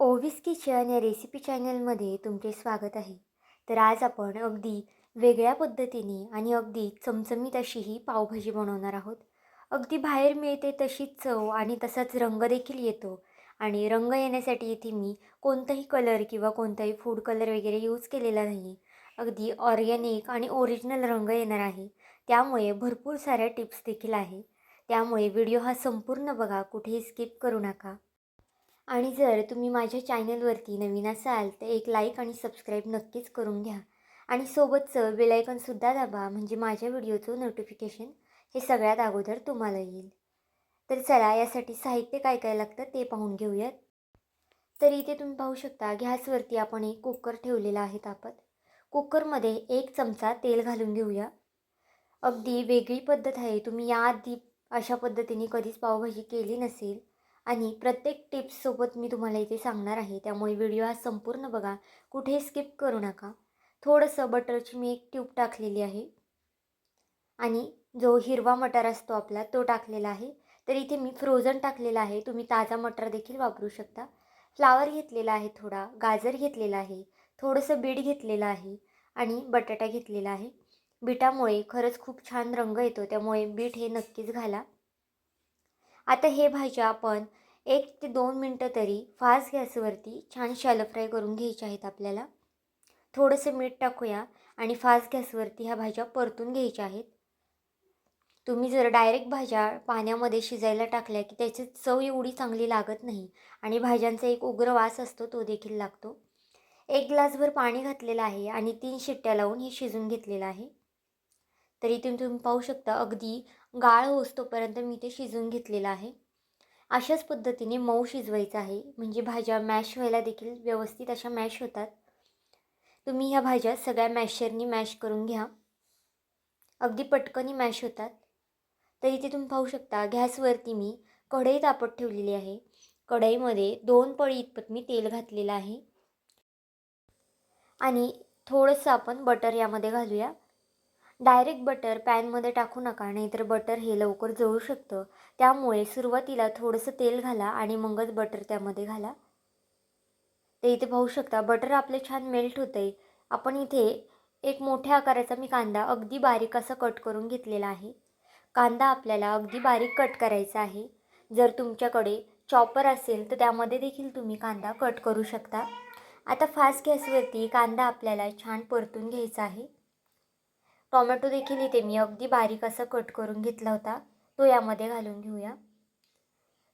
ओव्हिस kitchen या recipe चॅनलमध्ये तुमचे स्वागत आहे. तर आज आपण अगदी वेगळ्या पद्धतीने आणि अगदी चमचमीत अशी ही पावभाजी बनवणार आहोत. अगदी बाहेर मिळते तशीच चव आणि तसाच रंग देखील येतो. आणि रंग येण्यासाठी इथे मी कोणताही कलर किंवा कोणताही फूड कलर वगैरे यूज केलेला नाही अगदी ऑर्गॅनिक आणि ओरिजिनल रंग येणार आहे. त्यामुळे भरपूर साऱ्या टिप्स देखील आहे. त्यामुळे व्हिडिओ हा संपूर्ण बघा कुठेही स्किप करू नका. आणि जर तुम्ही माझ्या चॅनलवरती नवीन असाल तर एक लाईक आणि सबस्क्राईब नक्कीच करून घ्या. आणि सोबतचं बेलायकनसुद्धा दाबा म्हणजे माझ्या व्हिडिओचं नोटिफिकेशन हे सगळ्यात अगोदर तुम्हाला येईल. तर चला यासाठी साहित्य काय काय लागतं ते पाहून घेऊयात. तर इथे तुम्ही पाहू शकता गॅसवरती आपण एक कुकर ठेवलेला आहे तापत. कुकरमध्ये एक चमचा तेल घालून घेऊया. अगदी वेगळी पद्धत आहे. तुम्ही याआधी अशा पद्धतीने कधीच पावभाजी केली नसेल आणि प्रत्येक टिप्ससोबत मी तुम्हाला इथे सांगणार आहे. त्यामुळे व्हिडिओ हा संपूर्ण बघा. कुठे स्किप करू नका. थोडंसं बटरची मी एक ट्यूब टाकलेली आहे. आणि जो हिरवा मटार असतो आपला तो टाकलेला आहे. तर इथे मी फ्रोझन टाकलेला आहे. तुम्ही ताजा मटार देखील वापरू शकता. फ्लावर घेतलेला आहे थोडा गाजर घेतलेला आहे थोडंसं बीट घेतलेलं आहे आणि बटाटा घेतलेला आहे. बीटामुळे खरंच खूप छान रंग येतो. त्यामुळे बीट हे नक्कीच घाला. आता हे भाज्या आपण एक ते दोन मिनटं तरी फास्ट गॅसवरती छान शॅलो फ्राय करून घ्यायच्या आहेत आपल्याला. थोडंसं मीठ टाकूया आणि फास्ट गॅसवरती ह्या भाज्या परतून घ्यायच्या आहेत. तुम्ही जर डायरेक्ट भाज्या पाण्यामध्ये शिजायला टाकल्या की त्याची चव एवढी चांगली लागत नाही आणि भाज्यांचा एक उग्र वास असतो तो देखील लागतो. एक ग्लासभर पाणी घातलेलं आहे आणि तीन शिट्ट्या लावून हे शिजून घेतलेलं आहे. तरी तुम्ही तुम्ही पाहू शकता अगदी गाळ होसतोपर्यंत मी ते शिजवून घेतलेलं आहे. अशाच पद्धतीने मऊ शिजवायचं आहे. म्हणजे भाज्या मॅश व्हायला देखील व्यवस्थित अशा मॅश होतात. तुम्ही ह्या भाज्या सगळ्या मॅशरनी मॅश करून घ्या. अगदी पटकनी मॅश होतात. तर इथे तुम्ही पाहू शकता गॅसवरती मी कढई तापत ठेवलेली आहे. कढईमध्ये दोन पळी इतपत मी तेल घातलेलं आहे. आणि थोडंसं आपण बटर यामध्ये घालूया. डायरेक्ट बटर पॅनमध्ये टाकू नका नाहीतर बटर हे लवकर जळू शकतं. त्यामुळे सुरुवातीला थोडंसं तेल घाला आणि मगच बटर त्यामध्ये घाला. ते इथे पाहू शकता बटर आपले छान मेल्ट होते आहे आपण इथे एक मोठ्या आकाराचा मी कांदा अगदी बारीक असा कट करून घेतलेला आहे. कांदा आपल्याला अगदी बारीक कट करायचा आहे. जर तुमच्याकडे चॉपर असेल तर त्यामध्ये देखील तुम्ही कांदा कट करू शकता. आता फास्ट गॅसवरती कांदा आपल्याला छान परतून घ्यायचा आहे. टॉमॅटो देखील इथे मी अगदी बारीक असा कट करून घेतला होता. तो यामध्ये घालून घेऊया.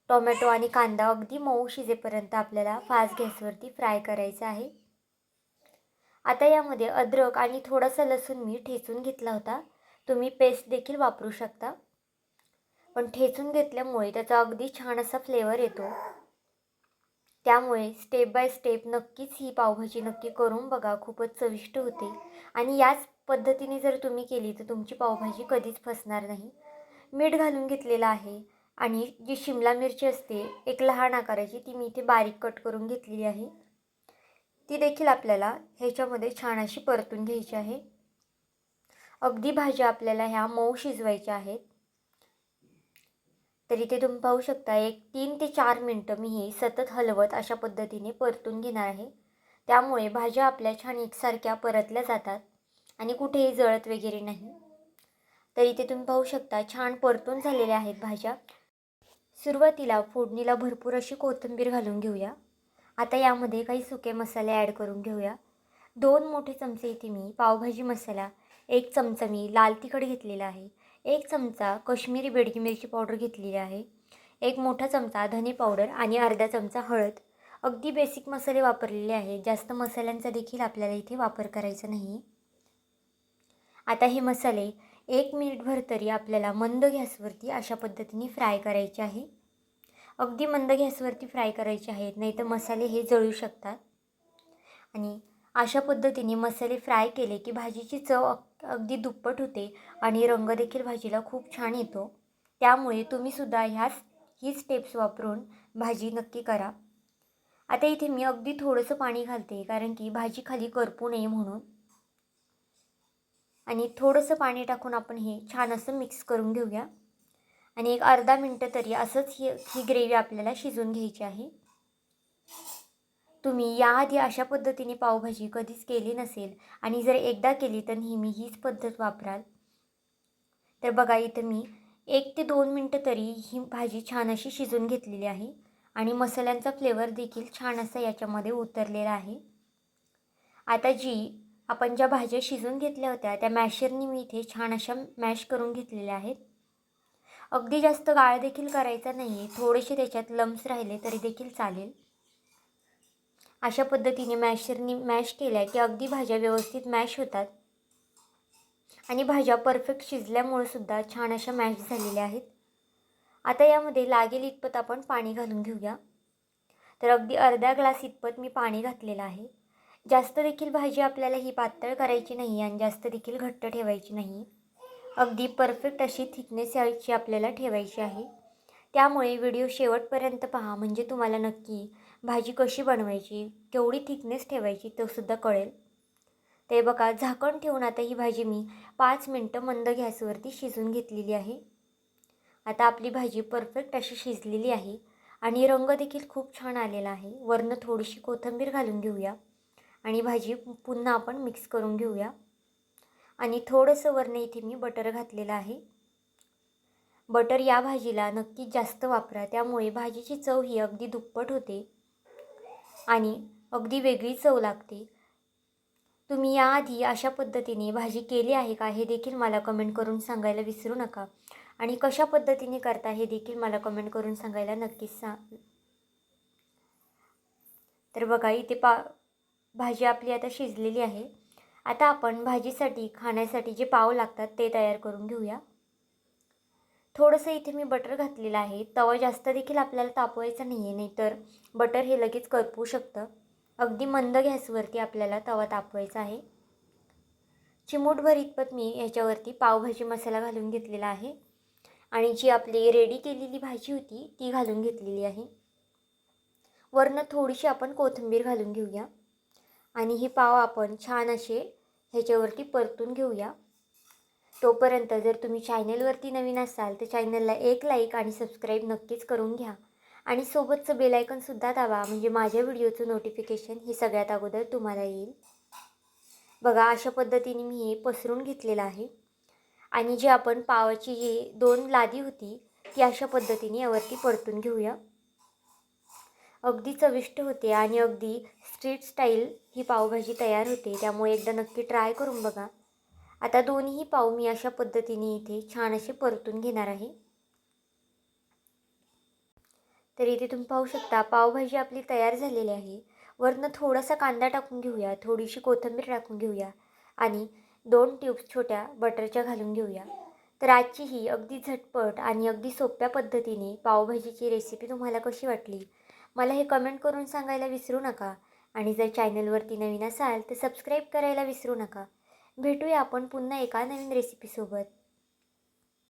टोमॅटो आणि कांदा अगदी मऊ शिजेपर्यंत आपल्याला फास्ट गॅसवरती फ्राय करायचा आहे. आता यामध्ये अद्रक आणि थोडासा लसूण मी ठेचून घेतला होता. तुम्ही पेस्ट देखील वापरू शकता. पण ठेचून घेतल्यामुळे त्याचा अगदी छान असा फ्लेवर येतो. त्यामुळे स्टेप बाय स्टेप नक्कीच ही पावभाजी नक्की करून बघा खूपच चविष्ट होते. आणि याच पद्धतीने जर तुम्ही केली तर तुमची पावभाजी कधीच फसणार नाही. मीठ घालून घेतलेलं आहे आणि जी शिमला मिरची असते एक लहान आकाराची ती मी इथे बारीक कट करून घेतलेली आहे. ती देखील आपल्याला ह्याच्यामध्ये छान अशी परतून घ्यायची आहे. अगदी भाज्या आपल्याला ह्या मऊ शिजवायच्या आहेत. तर इथे तुम्ही पाहू शकता एक तीन ते चार मिनटं मी हे सतत हलवत अशा पद्धतीने परतून घेणार आहे. त्यामुळे भाज्या आपल्या छान एकसारख्या परतल्या जातात. आणि कुठेही जळत वगैरे नाही. तर इथे तुम्ही पाहू शकता छान परतून झालेल्या आहेत भाज्या. सुरुवातीला फोडणीला भरपूर अशी कोथिंबीर घालून घेऊया. आता यामध्ये काही सुके मसाले ॲड करून घेऊया. दोन मोठे चमचे इथे मी पावभाजी मसाला एक चमचा मी लाल तिखट घेतलेला आहे एक चमचा कश्मीरी बेडगी मिरची पावडर घेतलेली आहे एक मोठा चमचा धने पावडर आणि अर्धा चमचा हळद. अगदी बेसिक मसाले वापरलेले आहेत जास्त मसाल्यांचा देखील आपल्याला इथे वापर करायचा नाही. आता हे मसाले एक मिनिटभर तरी आपल्याला मंद गॅसवरती अशा पद्धतीने फ्राय करायचे आहे. अगदी मंद गॅसवरती फ्राय करायचे आहेत नाही तर मसाले हे जळू शकतात. आणि अशा पद्धतीने मसाले फ्राय केले की भाजीची चव अगदी दुप्पट होते आणि रंग देखील भाजीला खूप छान येतो. त्यामुळे तुम्हीसुद्धा ह्याच ही स्टेप्स वापरून भाजी नक्की करा. आता इथे मी अगदी थोडंसं पाणी घालते कारण की भाजी खाली करपू नये म्हणून. आणि थोडंसं पाणी टाकून आपण हे छान असं मिक्स करून घेऊया. आणि एक अर्धा मिनटं तरी असंच ही ही ग्रेव्ही आपल्याला शिजून घ्यायची आहे. तुम्ही याआधी अशा पद्धतीने पावभाजी कधीच केली नसेल आणि जर एकदा केली तर नेहमी हीच पद्धत वापराल. तर बघा इथं मी एक ते दोन मिनटं तरी ही भाजी छान अशी शिजून घेतलेली आहे आणि मसाल्यांचा फ्लेवर देखील छान असा याच्यामध्ये उतरलेला आहे. आता जी आपण ज्या भाज्या शिजून घेतल्या होत्या त्या मॅशरनी मी इथे छान अशा मॅश करून घेतलेल्या आहेत. अगदी जास्त गाळ देखील करायचा नाही आहे थोडेसे त्याच्यात लम्स राहिले तरी देखील चालेल. अशा पद्धतीने मॅशरनी मॅश केल्या की अगदी भाज्या व्यवस्थित मॅश होतात. आणि भाज्या परफेक्ट शिजल्यामुळे सुद्धा छान अशा मॅश झालेल्या आहेत. आता यामध्ये लागेल इतपत आपण पाणी घालून घेऊया. तर अगदी अर्धा ग्लास इतपत मी पाणी घातलेलं आहे. जास्त देखील भाजी आपल्याला ही पातळ करायची नाही आणि जास्त देखील घट्ट ठेवायची नाही. अगदी परफेक्ट अशी थिकनेस याची आपल्याला ठेवायची आहे. त्यामुळे व्हिडिओ शेवटपर्यंत पहा. म्हणजे तुम्हाला नक्की भाजी कशी बनवायची केवढी थिकनेस ठेवायची तो सुद्धा कळेल. ते बघा झाकण ठेवून आता ही भाजी मी पाच मिनटं मंद गॅसवरती शिजून घेतलेली आहे. आता आपली भाजी परफेक्ट अशी शिजलेली आहे आणि रंग देखील खूप छान आलेला आहे. वरनं थोडीशी कोथिंबीर घालून घेऊया. आणि भाजी पुन्हा आपण मिक्स करून घेऊया. आणि थोडंसं वरनं इथे मी बटर घातलेलं आहे. बटर या भाजीला नक्कीच जास्त वापरा त्यामुळे भाजीची चव ही अगदी दुप्पट होते आणि अगदी वेगळी चव लागते. तुम्ही याआधी अशा पद्धतीने भाजी केली आहे का हे देखील मला कमेंट करून सांगायला विसरू नका. आणि कशा पद्धतीने करता हे देखील मला कमेंट करून सांगायला नक्कीच सा तर बघा इथे पा भाजी आपली आता शिजलेली आहे. आता आपण भाजीसाठी खाण्यासाठी जे पाव लागतात ते तयार करून घेऊया. थोडंसं इथे मी बटर घातलेलं आहे. तवा जास्त देखील आपल्याला तापवायचा नाही आहे नाहीतर बटर हे लगेच करपू शकतं. अगदी मंद गॅसवरती आपल्याला तवा तापवायचा आहे. चिमूटभर इतपत मी ह्याच्यावरती पावभाजी मसाला घालून घेतलेला आहे. आणि जी आपली रेडी केलेली भाजी होती ती घालून घेतलेली आहे. वरनं थोडीशी आपण कोथिंबीर घालून घेऊया. आणि ही पाव आपण छान असे ह्याच्यावरती परतून घेऊया. तोपर्यंत जर तुम्ही चॅनलवरती नवीन असाल तर चॅनलला एक लाईक आणि सबस्क्राईब नक्कीच करून घ्या. आणि सोबतचं बेलायकनसुद्धा दाबा म्हणजे माझ्या व्हिडिओचं नोटिफिकेशन हे सगळ्यात अगोदर तुम्हाला येईल. बघा अशा पद्धतीने मी हे पसरून घेतलेलं आहे. आणि जे आपण पावाची जी दोन लादी होती ती अशा पद्धतीने यावरती परतून घेऊया. अगदी चविष्ट होते आणि अगदी स्ट्रीट स्टाईल ही पावभाजी तयार होते. त्यामुळे एकदा नक्की ट्राय करून बघा. आता दोन्हीही पाव मी अशा पद्धतीने इथे छान असे परतून घेणार आहे. तर इथे तुम्ही पाहू शकता पावभाजी आपली तयार झालेली आहे. वरनं थोडासा कांदा टाकून घेऊया थोडीशी कोथिंबीर टाकून घेऊया आणि दोन ट्यूब्स छोट्या बटरच्या घालून घेऊया. तर आजची ही अगदी झटपट आणि अगदी सोप्या पद्धतीने पावभाजीची रेसिपी तुम्हाला कशी वाटली? मला हे कमेंट करून सांगायला विसरू नका. आणि जर चॅनलवरती नवीन असाल तर सबस्क्राईब करायला विसरू नका. भेटूया आपण पुन्हा एका नवीन रेसिपीसोबत